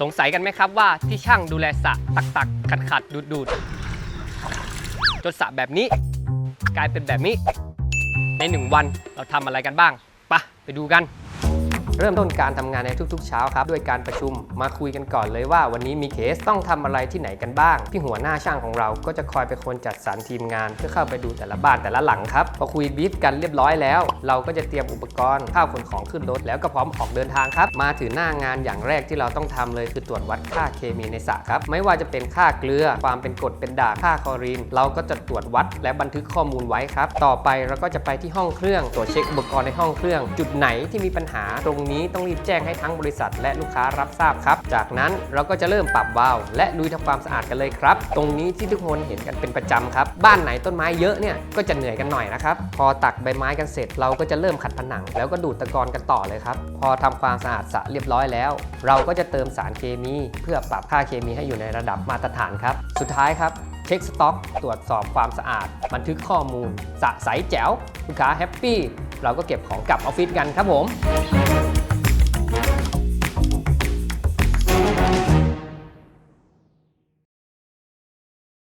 สงสัยกันไหมครับว่าที่ช่างดูแลสระตักตักขัดขัดดูดดูดจนสระแบบนี้ กลายเป็นแบบนี้ ในหนึ่งวันเราทำอะไรกันบ้างปะไปดูกัน เริ่มต้นการทำงานในทุกๆ เช้าครับด้วยการประชุมมาคุยกันก่อนเลยว่า วันนี้มีเคสต้องทำอะไรที่ไหนกันบ้าง พี่หัวหน้าช่างของเราก็จะคอยเป็นคนจัดสรรทีมงาน เพื่อเข้าไปดูแต่ละบ้านแต่ละหลังครับพอคุยบีฟกันเรียบร้อยแล้ว เราก็จะเตรียมอุปกรณ์ข้าวขนของขึ้นรถแล้วก็พร้อมออกเดินทางครับ มาถึงหน้างานอย่างแรกที่เราต้องทำเลยคือตรวจวัดค่าเคมีในสระครับ ไม่ว่าจะเป็นค่าเกลือ ความเป็นกรดเป็นด่างค่าคลอรีน เราก็จะตรวจวัดและบันทึกข้อมูลไว้ครับ ต่อไปเราก็จะไปที่ห้องเครื่องตรวจเช็คอุปกรณ์ในห้องเครื่อง จุดไหนที่มีปัญหาตรงนี้ต้องรีบแจ้งให้ทั้งบริษัท และลูกค้ารับทราบครับ จากนั้นเราก็จะเริ่มปรับวาล์วและลุยทำความสะอาดกันเลยครับ ตรงนี้ที่ทุกคนเห็นกันเป็นประจำครับ บ้านไหนต้นไม้เยอะเนี่ยก็จะเหนื่อยกันหน่อยนะครับ พอตักใบไม้กันเสร็จเราก็จะเริ่มขัดผนัง แล้วก็ดูดตะกอนกันต่อเลยครับ พอทำความสะอาดสระเรียบร้อยแล้ว เราก็จะเติมสารเคมี เพื่อปรับค่าเคมีให้อยู่ในระดับมาตรฐานครับ สุดท้ายครับเช็คสต็อก ตรวจสอบความสะอาด บันทึกข้อมูล สะใสแจ๋วลูกค้าแฮปปี้เราก็เก็บของกลับออฟฟิศกันครับผม